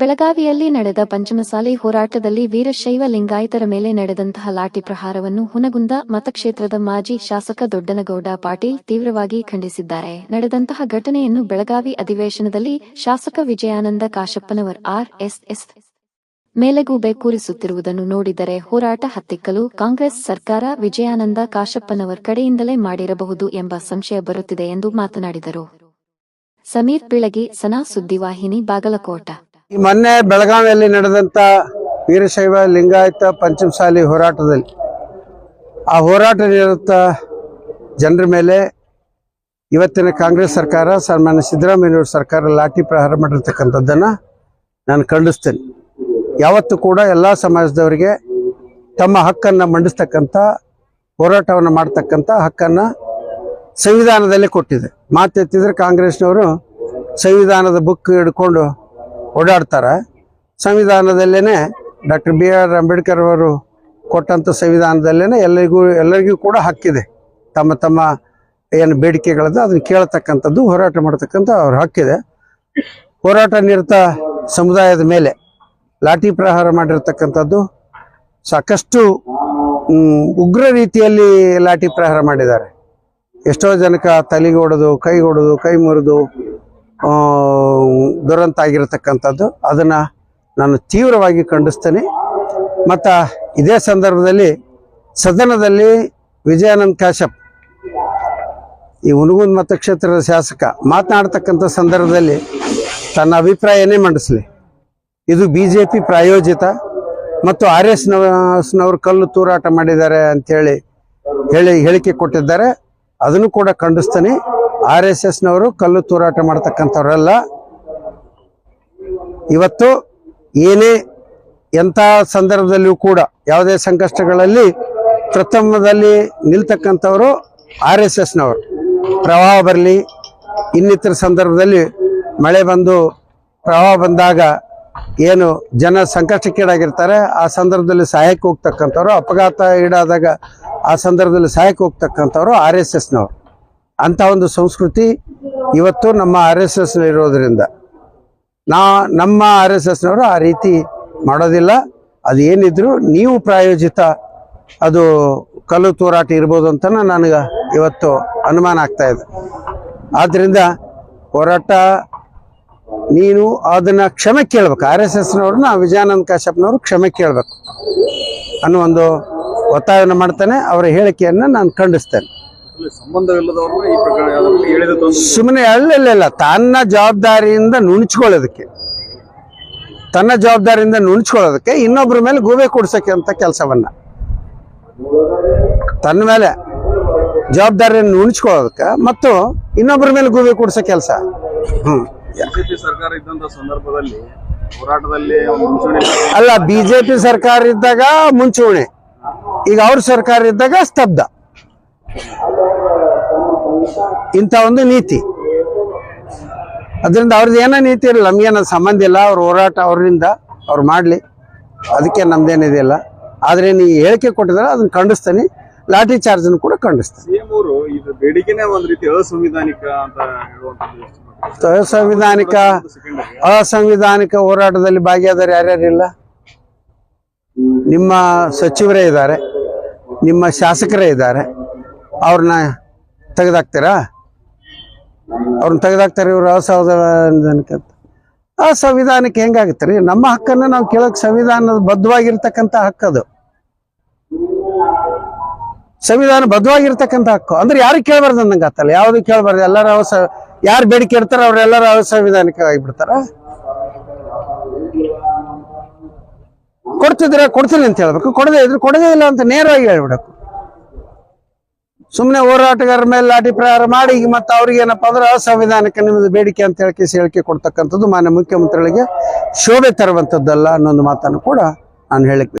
ಬೆಳಗಾವಿಯಲ್ಲಿ ನಡೆದ ಪಂಚಮಸಾಲಿ ಹೋರಾಟದಲ್ಲಿ ವೀರಶೈವ ಲಿಂಗಾಯತರ ಮೇಲೆ ನಡೆದಂತಹ ಲಾಠಿ ಪ್ರಹಾರವನ್ನು ಹುನಗುಂದ ಮತಕ್ಷೇತ್ರದ ಮಾಜಿ ಶಾಸಕ ದೊಡ್ಡನಗೌಡ ಪಾಟೀಲ್ ತೀವ್ರವಾಗಿ ಖಂಡಿಸಿದ್ದಾರೆ. ನಡೆದಂತಹ ಘಟನೆಯನ್ನು ಬೆಳಗಾವಿ ಅಧಿವೇಶನದಲ್ಲಿ ಶಾಸಕ ವಿಜಯಾನಂದ ಕಾಶಪ್ಪನವರ್ ಆರ್ಎಸ್ಎಸ್ ಮೇಲೆಗೂಬೆ ಕೂರಿಸುತ್ತಿರುವುದನ್ನು ನೋಡಿದರೆ ಹೋರಾಟ ಹತ್ತಿಕ್ಕಲು ಕಾಂಗ್ರೆಸ್ ಸರ್ಕಾರ ವಿಜಯಾನಂದ ಕಾಶಪ್ಪನವರ್ ಕಡೆಯಿಂದಲೇ ಮಾಡಿರಬಹುದು ಎಂಬ ಸಂಶಯ ಬರುತ್ತಿದೆ ಎಂದು ಮಾತನಾಡಿದರು. ಸಮೀರ್ ಪಿಳಗಿ, ಸನಾ ಸುದ್ದಿವಾಹಿನಿ, ಬಾಗಲಕೋಟ. ಮೊನ್ನೆ ಬೆಳಗಾವಿಯಲ್ಲಿ ನಡೆದಂತ ವೀರಶೈವ ಲಿಂಗಾಯತ ಪಂಚಮಸಾಲಿ ಹೋರಾಟದಲ್ಲಿ ಆ ಹೋರಾಟ ನಿರತ ಜನರ ಮೇಲೆ ಇವತ್ತಿನ ಕಾಂಗ್ರೆಸ್ ಸರ್ಕಾರ, ಸನ್ಮಾನ್ಯ ಸಿದ್ದರಾಮಯ್ಯವ್ರ ಸರ್ಕಾರ ಲಾಠಿ ಪ್ರಹಾರ ಮಾಡಿರ್ತಕ್ಕಂಥದ್ದನ್ನು ನಾನು ಖಂಡಿಸ್ತೇನೆ. ಯಾವತ್ತೂ ಕೂಡ ಎಲ್ಲ ಸಮಾಜದವರಿಗೆ ತಮ್ಮ ಹಕ್ಕನ್ನು ಮಂಡಿಸ್ತಕ್ಕಂಥ, ಹೋರಾಟವನ್ನು ಮಾಡ್ತಕ್ಕಂಥ ಹಕ್ಕನ್ನು ಸಂವಿಧಾನದಲ್ಲೇ ಕೊಟ್ಟಿದೆ. ಮಾತೆತ್ತಿದ್ರೆ ಕಾಂಗ್ರೆಸ್ನವರು ಸಂವಿಧಾನದ ಬುಕ್ ಹಿಡ್ಕೊಂಡು ಓಡಾಡ್ತಾರೆ. ಸಂವಿಧಾನದಲ್ಲೇ ಡಾಕ್ಟರ್ ಬಿ ಆರ್ ಅಂಬೇಡ್ಕರ್ ಅವರು ಕೊಟ್ಟಂಥ ಸಂವಿಧಾನದಲ್ಲೇ ಎಲ್ಲರಿಗೂ ಎಲ್ಲರಿಗೂ ಕೂಡ ಹಕ್ಕಿದೆ. ತಮ್ಮ ತಮ್ಮ ಏನು ಬೇಡಿಕೆಗಳದ್ದು ಅದನ್ನು ಕೇಳತಕ್ಕಂಥದ್ದು, ಹೋರಾಟ ಮಾಡ್ತಕ್ಕಂಥ ಅವ್ರ ಹಕ್ಕಿದೆ. ಹೋರಾಟ ನಿರತ ಸಮುದಾಯದ ಮೇಲೆ ಲಾಠಿ ಪ್ರಹಾರ ಮಾಡಿರ್ತಕ್ಕಂಥದ್ದು ಸಾಕಷ್ಟು ಉಗ್ರ ರೀತಿಯಲ್ಲಿ ಲಾಠಿ ಪ್ರಹಾರ ಮಾಡಿದ್ದಾರೆ. ಎಷ್ಟೋ ಹೊಡೆದು, ಕೈ ಹೊಡೆದು, ಕೈ ಮುರಿದು ದುರಂತ ಆಗಿರತಕ್ಕಂಥದ್ದು ಅದನ್ನು ನಾನು ತೀವ್ರವಾಗಿ ಖಂಡಿಸ್ತೇನೆ. ಮತ್ತು ಇದೇ ಸಂದರ್ಭದಲ್ಲಿ ಸದನದಲ್ಲಿ ವಿಜಯಾನಂದ್ ಕಾಶ್ಯಪ್ ಈ ಹುನಗುಂದ್ ಮತಕ್ಷೇತ್ರದ ಶಾಸಕ, ಮಾತನಾಡ್ತಕ್ಕಂಥ ಸಂದರ್ಭದಲ್ಲಿ ತನ್ನ ಅಭಿಪ್ರಾಯನೇ ಮಂಡಿಸಲಿ. ಇದು ಬಿ ಜೆ ಪಿ ಪ್ರಾಯೋಜಿತ ಮತ್ತು ಆರ್ ಎಸ್ ನವರು ಕಲ್ಲು ತೂರಾಟ ಮಾಡಿದ್ದಾರೆ ಅಂಥೇಳಿ ಹೇಳಿ ಹೇಳಿಕೆ ಕೊಟ್ಟಿದ್ದಾರೆ. ಅದನ್ನು ಕೂಡ ಖಂಡಿಸ್ತೀನಿ. ಆರ್ ಎಸ್ ಎಸ್ನವರು ಕಲ್ಲು ತೂರಾಟ ಮಾಡ್ತಕ್ಕಂಥವ್ರಲ್ಲ. ಇವತ್ತು ಏನೇ ಎಂಥ ಸಂದರ್ಭದಲ್ಲಿಯೂ ಕೂಡ ಯಾವುದೇ ಸಂಕಷ್ಟಗಳಲ್ಲಿ ಪ್ರಥಮದಲ್ಲಿ ನಿಲ್ತಕ್ಕಂಥವರು ಆರ್ ಎಸ್ ಎಸ್ನವರು. ಪ್ರವಾಹ ಬರಲಿ, ಇನ್ನಿತರ ಸಂದರ್ಭದಲ್ಲಿ ಮಳೆ ಬಂದು ಪ್ರವಾಹ ಬಂದಾಗ ಏನು ಜನ ಸಂಕಷ್ಟಕ್ಕೀಡಾಗಿರ್ತಾರೆ, ಆ ಸಂದರ್ಭದಲ್ಲಿ ಸಹಾಯಕ್ಕೆ ಹೋಗ್ತಕ್ಕಂಥವ್ರು, ಅಪಘಾತ ಈಡಾದಾಗ ಆ ಸಂದರ್ಭದಲ್ಲಿ ಸಹಾಯಕ್ಕೆ ಹೋಗ್ತಕ್ಕಂಥವ್ರು ಆರ್ ಎಸ್ ಎಸ್ನವರು. ಅಂಥ ಒಂದು ಸಂಸ್ಕೃತಿ ಇವತ್ತು ನಮ್ಮ ಆರ್ ಎಸ್ ಎಸ್ ಇರೋದರಿಂದ. ನಾ, ನಮ್ಮ ಆರ್ ಎಸ್ ಎಸ್ನವರು ಆ ರೀತಿ ಮಾಡೋದಿಲ್ಲ. ಅದು ಏನಿದ್ರು ನೀವು ಪ್ರಾಯೋಜಿತ ಅದು ಕಲ್ಲು ತೋರಾಟ ಇರ್ಬೋದು ಅಂತ ನನಗೆ ಇವತ್ತು ಅನುಮಾನ ಆಗ್ತಾ ಇದೆ. ಆದ್ದರಿಂದ ಹೋರಾಟ ನೀನು ಅದನ್ನ ಕ್ಷಮೆ ಕೇಳ್ಬೇಕು. ಆರ್ ಎಸ್ ಎಸ್ನವ್ರನ್ನ ವಿಜಯಾನಂದ ಕಾಶ್ಯಪ್ನವರು ಕ್ಷಮೆ ಕೇಳಬೇಕು ಅನ್ನೋ ಒಂದು ಒತ್ತಾಯವನ್ನು ಮಾಡ್ತಾನೆ. ಅವರ ಹೇಳಿಕೆಯನ್ನು ನಾನು ಖಂಡಿಸ್ತೇನೆ. ಸಂಬಂಧವಿಲ್ಲದವ್ರನ್ನ ಈ ಹೇಳಿದ ತಂದು ಸುಮ್ಮನೆ ಅಲ್ಲಿಲ್ಲ ತನ್ನ ಜವಾಬ್ದಾರಿಯಿಂದ ನುಣುಚ್ಕೊಳ್ಳೋದಕ್ಕೆ. ತನ್ನ ಜವಾಬ್ದಾರಿಯಿಂದ ನುಣುಚ್ಕೊಳ್ಳೋದಕ್ಕೆ ಇನ್ನೊಬ್ಬರ ಮೇಲೆ ಗೂಬೆ ಕೊಡ್ಸಕ್ಕೆ ಅಂತ ಕೆಲಸವನ್ನ. ತನ್ನ ಮೇಲೆ ಜವಾಬ್ದಾರಿಯನ್ನು ಉಣಿಸ್ಕೊಳ್ಳೋದಕ್ಕೆ ಮತ್ತು ಇನ್ನೊಬ್ಬರ ಮೇಲೆ ಗೂಬೆ ಕೊಡ್ಸೋ ಕೆಲಸ. ಹ್ಮ್. ಬಿಜೆಪಿ ಸರ್ಕಾರ ಇದ್ದಂತ ಸಂದರ್ಭದಲ್ಲಿ ಹೋರಾಟದಲ್ಲಿ ಒಂದು ಮುಂಚೂಣಿ ಅಲ್ಲ ಬಿಜೆಪಿ ಸರ್ಕಾರ ಇದ್ದಾಗ ಮುಂಚೂಣಿ. ಈಗ ಅವ್ರ ಸರ್ಕಾರ ಇದ್ದಾಗ ಸ್ತಬ್ಧ. ಇಂಥ ಒಂದು ನೀತಿ. ಅದರಿಂದ ಅವ್ರದ್ದು ಏನೋ ನೀತಿ ಇರಲ್ಲ ನಮಗೇನೋ ಸಂಬಂಧ ಇಲ್ಲ ಅವ್ರ ಹೋರಾಟ ಅವರಿಂದ ಅವ್ರು ಮಾಡಲಿ. ಅದಕ್ಕೆ ನಮ್ದೇನಿದೆಯಲ್ಲ ಆದರೆ ನೀವು ಹೇಳಿಕೆ ಕೊಟ್ಟಿದ್ರೆ ಅದನ್ನ ಖಂಡಿಸ್ತೀನಿ ಲಾಠಿ ಚಾರ್ಜನ್ನು ಕೂಡ ಖಂಡಿಸ್ತೀನಿ. ಅಸಂವಿಧಾನಿಕ? ಅಸಂವಿಧಾನಿಕ ಹೋರಾಟದಲ್ಲಿ. ಅಸಂವಿಧಾನಿಕ ಹೋರಾಟದಲ್ಲಿ ಭಾಗಿಯಾದವರು ಯಾರ್ಯಾರಿಲ್ಲ ನಿಮ್ಮ ಸಚಿವರೇ ಇದ್ದಾರೆ ನಿಮ್ಮ ಶಾಸಕರೇ ಇದ್ದಾರೆ. ಅವ್ರನ್ನ ತೆಗೆದಾಕ್ತೀರಾ? ಅವ್ರನ್ನ ತೆಗೆದಾಕ್ತಾರೆ ಇವರು ಅಂತ. ಸಂವಿಧಾನಕ್ಕೆ ಹೆಂಗಾಗುತ್ತೆ ರೀ? ನಮ್ಮ ಹಕ್ಕನ್ನು ನಾವು ಕೇಳೋಕೆ ಸಂವಿಧಾನದ ಬದ್ಧವಾಗಿರ್ತಕ್ಕಂಥ ಹಕ್ಕದು ಸಂವಿಧಾನ ಬದ್ಧವಾಗಿರ್ತಕ್ಕಂಥ ಹಕ್ಕು. ಅಂದ್ರೆ ಯಾರು ಕೇಳಬಾರ್ದು ಅಂದಂಗೆ ಆತಲ್ಲ. ಯಾವುದು ಕೇಳಬಾರ್ದು? ಎಲ್ಲರೂ ಅವಸ ಯಾರು ಬೇಡಿಕೆ ಇರ್ತಾರೆ ಅವರೆಲ್ಲರೂ ಅವಸಂವಿಧಾನಕ್ಕೆ ಆಗಿಬಿಡ್ತಾರ? ಕೊಡ್ತಿದ್ರೆ ಕೊಡ್ತೀನಿ ಅಂತ ಹೇಳ್ಬೇಕು. ಕೊಡದೇ ಇದ್ರೆ ಕೊಡದೇ ಇಲ್ಲ ಅಂತ ನೇರವಾಗಿ ಹೇಳ್ಬಿಡಬೇಕು ಸುಮ್ಮನೆ ಹೋರಾಟಗಾರರ ಮೇಲೆ ಲಾಠಿ ಪ್ರಹಾರ ಮಾಡಿ, ಈಗ ಮತ್ತೆ ಅವ್ರಿಗೆ ಏನಪ್ಪಾ ಅಂದ್ರೆ ಅಸಂವಿಧಾನಿಕ ನಿಮ್ಮದು ಬೇಡಿಕೆ ಅಂತ ಹೇಳಿ ಹೇಳಿಕೆ ಕೊಡ್ತಕ್ಕಂಥದ್ದು ಮಾನ್ಯ ಮುಖ್ಯಮಂತ್ರಿಗಳಿಗೆ ಶೋಭೆ ತರುವಂಥದ್ದಲ್ಲ ಅನ್ನೊಂದು ಮಾತನ್ನು ಕೂಡ ನಾನು ಹೇಳಿಕ್